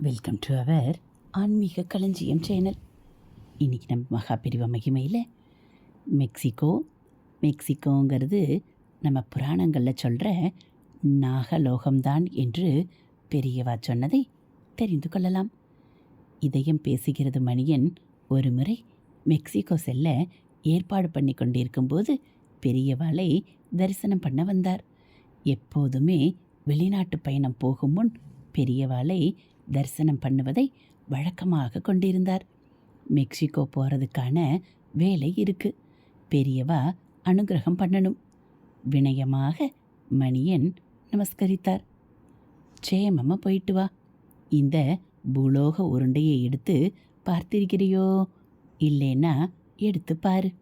Welcome to our ஆன்மீக களஞ்சியம் channel இன்றைக்கி நம்ம மகாபிரிவ மகிமையில் மெக்சிகோ மெக்சிகோங்கிறது நம்ம புராணங்களில் சொல்கிற நாகலோகம்தான் என்று பெரியவா சொன்னதை தெரிந்து கொள்ளலாம். இதயம் பேசுகிறது மணியன் ஒரு முறை மெக்சிகோ செல்ல ஏற்பாடு பண்ணி கொண்டிருக்கும்போது பெரியவாளை தரிசனம் பண்ண வந்தார். எப்போதுமே வெளிநாட்டு பயணம் போகும் முன் பெரியவாளை தரிசனம் பண்ணுவதை வழக்கமாக கொண்டிருந்தார். மெக்சிகோ போகிறதுக்கான வேலை இருக்கு. பெரியவா அனுகிரகம் பண்ணணும். வினயமாக மணியன் நமஸ்கரித்தார். சேமமா போயிட்டு வா. இந்த பூலோக உருண்டையை எடுத்து பார்த்திருக்கிறியோ? இல்லைன்னா எடுத்து பாரு.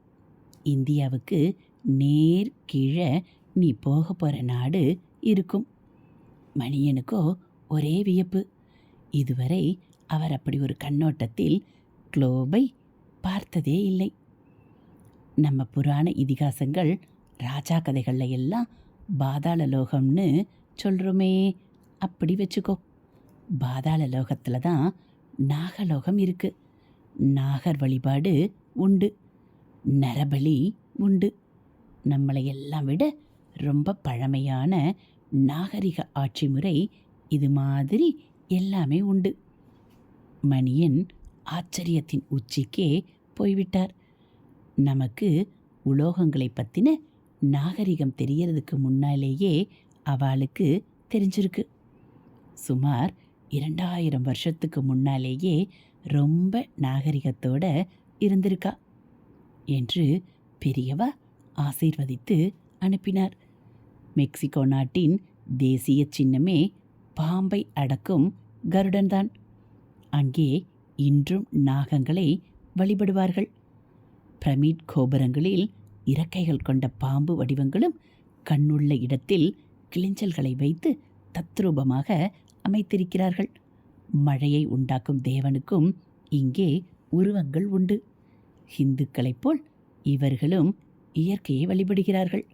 இந்தியாவுக்கு நேர் கீழே நீ போக போகிற நாடு இருக்கும். மணியனுக்கோ ஒரே வியப்பு. இதுவரை அவர் அப்படி ஒரு கண்ணோட்டத்தில் குளோபை பார்த்ததே இல்லை. நம்ம புராண இதிகாசங்கள் ராஜா கதைகளில் எல்லாம் பாதாள லோகம்னு சொல்கிறோமே அப்படி வச்சுக்கோ. பாதாள லோகத்தில் தான் நாகலோகம் இருக்குது நாகர் வழிபாடு உண்டு. நரபலி உண்டு. நம்மளை எல்லாம் விட ரொம்ப பழமையான நாகரிக ஆட்சி முறை இது மாதிரி எல்லாமே உண்டு. மணியன் ஆச்சரியத்தின் உச்சிக்கே போய்விட்டார். நமக்கு உலோகங்களை பற்றின நாகரிகம் தெரியறதுக்கு முன்னாலேயே அவளுக்கு தெரிஞ்சிருக்கு. சுமார் இரண்டாயிரம் வருஷத்துக்கு முன்னாலேயே ரொம்ப நாகரிகத்தோட இருந்திருக்கா என்று பெரியவா ஆசீர்வதித்து அனுப்பினார். மெக்சிகோ நாட்டின் தேசிய சின்னமே பாம்பை அடக்கும் கருடன்தான் அங்கே இன்றும் நாகங்களை வழிபடுவார்கள். பிரமிட் கோபுரங்களில் இறக்கைகள் கொண்ட பாம்பு வடிவங்களும் கண்ணுள்ள இடத்தில் கிளிஞ்சல்களை வைத்து தத்ரூபமாக அமைத்திருக்கிறார்கள். மழையை உண்டாக்கும் தேவனுக்கும் இங்கே உருவங்கள் உண்டு. இந்துக்களைப் போல் இவர்களும் இயற்கையை வழிபடுகிறார்கள்.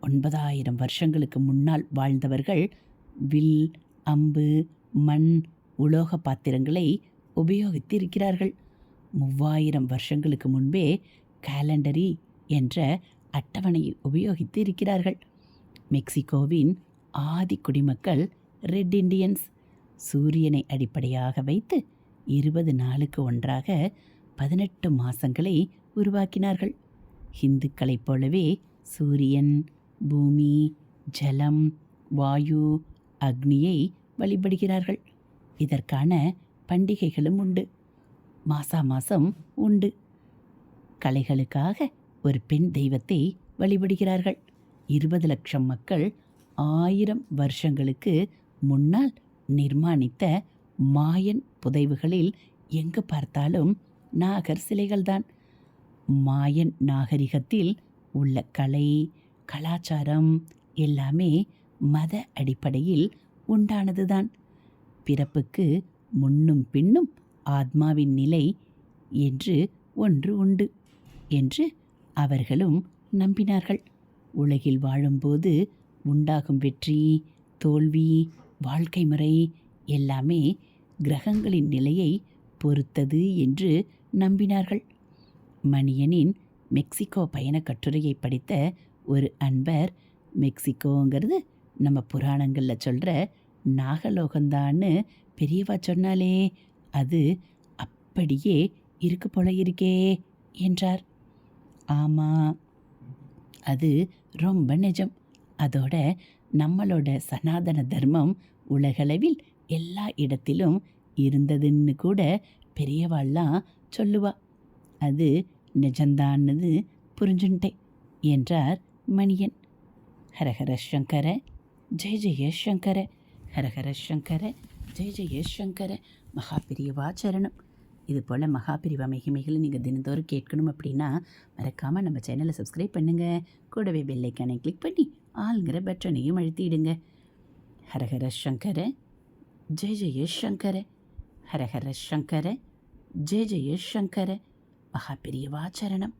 ஒன்பதாயிரம் வருஷங்களுக்கு முன்னால் வாழ்ந்தவர்கள் வில் அம்பு மண் உலோக பாத்திரங்களை உபயோகித்து இருக்கிறார்கள் மூவாயிரம் வருஷங்களுக்கு முன்பே கேலண்டரி என்ற அட்டவணையை உபயோகித்து இருக்கிறார்கள் மெக்சிகோவின் ஆதி குடிமக்கள் ரெட் இண்டியன்ஸ் சூரியனை அடிப்படையாக வைத்து இருபது நாளுக்கு ஒன்றாக பதினெட்டு மாசங்களை உருவாக்கினார்கள். இந்துக்களைப் போலவே சூரியன் பூமி ஜலம் வாயு அக்னியை வழிபடுகிறார்கள். இதற்கான பண்டிகைகளும் உண்டு. மாசா மாசம் உண்டு. கலைகளுக்காக ஒரு பெண் தெய்வத்தை வழிபடுகிறார்கள். இருபது லட்சம் மக்கள் ஆயிரம் வருஷங்களுக்கு முன்னால் நிர்மாணித்த மாயன் புதைவுகளில் எங்கு பார்த்தாலும் நாகர் சிலைகள்தான். மாயன் நாகரிகத்தில் உள்ள கலை கலாச்சாரம் எல்லாமே மத அடிப்படையில் உண்டானதுதான். பிறப்புக்கு முன்னும் பின்னும் ஆத்மாவின் நிலை என்று ஒன்று உண்டு என்று அவர்களும் நம்பினார்கள். உலகில் வாழும்போது உண்டாகும் வெற்றி தோல்வி வாழ்க்கை முறை எல்லாமே கிரகங்களின் நிலையை பொறுத்தது என்று நம்பினார்கள். மணியனின் மெக்சிகோ பயண கட்டுரையை படித்த ஒரு அன்பர் மெக்சிகோங்கிறது நம்ம புராணங்களில் சொல்கிற நாகலோகந்தான்னு பெரியவா சொன்னாலே அது அப்படியே இருக்கு போல இருக்கே என்றார். ஆமாம் அது ரொம்ப நிஜம். அதோட நம்மளோட சனாதன தர்மம் உலகளவில் எல்லா இடத்திலும் இருந்ததுன்னு கூட பெரியவாள்லாம் சொல்லுவா. அது நிஜந்தான்னு புரிஞ்சுன்ட்டேன் என்றார் மணியன். ஹரஹர சங்கர ஜெய ஜெய சங்கர. ஹரஹர சங்கர ஜெய ஜெய சங்கர மகாபிரிவா சரணம். இது போல் மகாபிரிவா மகிமைகளை நீங்கள் தினந்தோறும் கேட்கணும் அப்படின்னா மறக்காமல் நம்ம சேனலை சப்ஸ்கிரைப் பண்ணுங்கள் கூடவே பெல்லைக்கானை கிளிக் பண்ணி ஆளுங்கிற பட்டனையும் அழுத்திடுங்க. ஹரஹர சங்கர ஜெய ஜெய சங்கர ஹரஹர சங்கர ஜெய ஜெய சங்கர மகாபிரியவா சரணம்.